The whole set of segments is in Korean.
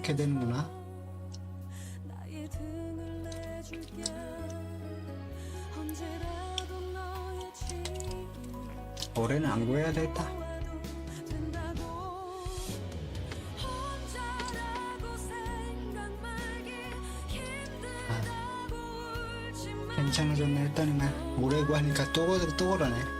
이렇게 되는구나. 올해는 안 구해야 되겠다. 마 괜찮아졌네 했더니만 오래 구하니까 또, 그- 또 그러네.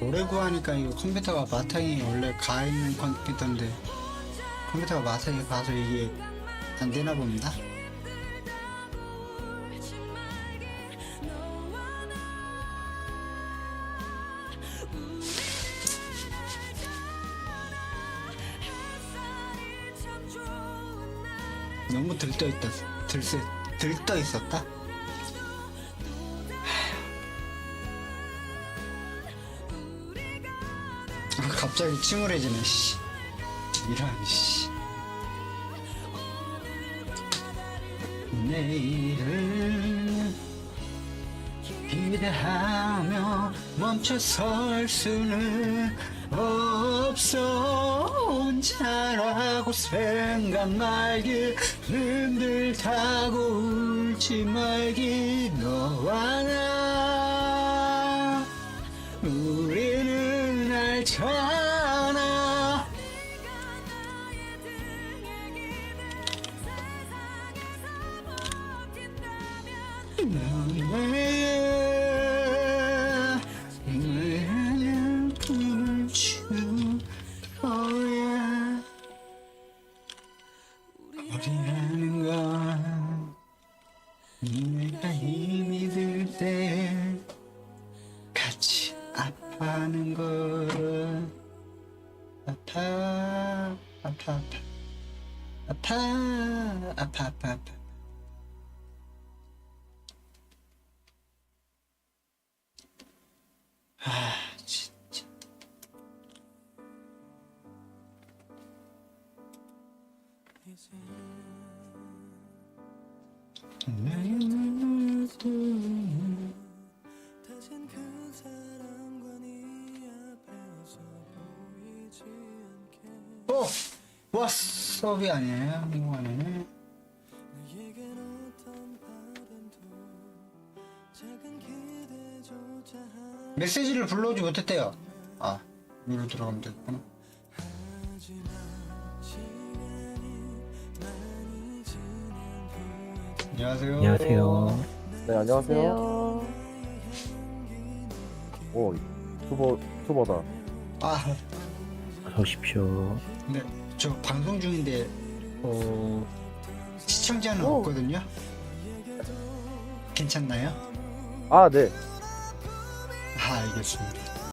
오래 구하니까 이거 컴퓨터가 마탕이 원래 가 있는 컴퓨터인데 컴퓨터가 마탕에 가서 이게 안 되나 봅니다. 너무 들떠 있다. 들쎄 들떠 있었다. 갑자기 침울해지네. 씨. 이런 씨. 내일을 기대하며 멈춰 설 수는 없어 혼자라고 생각 말기 힘들다고 울지 말기 들때 같이 아파하는 걸 아파 아파 아파. 아파 아파 아파 아파. 아 진짜. 다신 그 사람과 네 앞에서 보이지 않게 어! 왓썹이 아니에요 어떤 바람도 작은 기대조차 메시지를 불러오지 못했대요 아 위로 들어가면 됐구나 하지만 시간이 많이 지난 후에도 안녕하세요 안녕하세요. 네, 안녕하세요. 오, 투버, 투버다. 아 오십시오. 근데 저 방송 중인데 어 시청자는 오. 없거든요 괜찮나요? 아, 네. 아 알겠습니다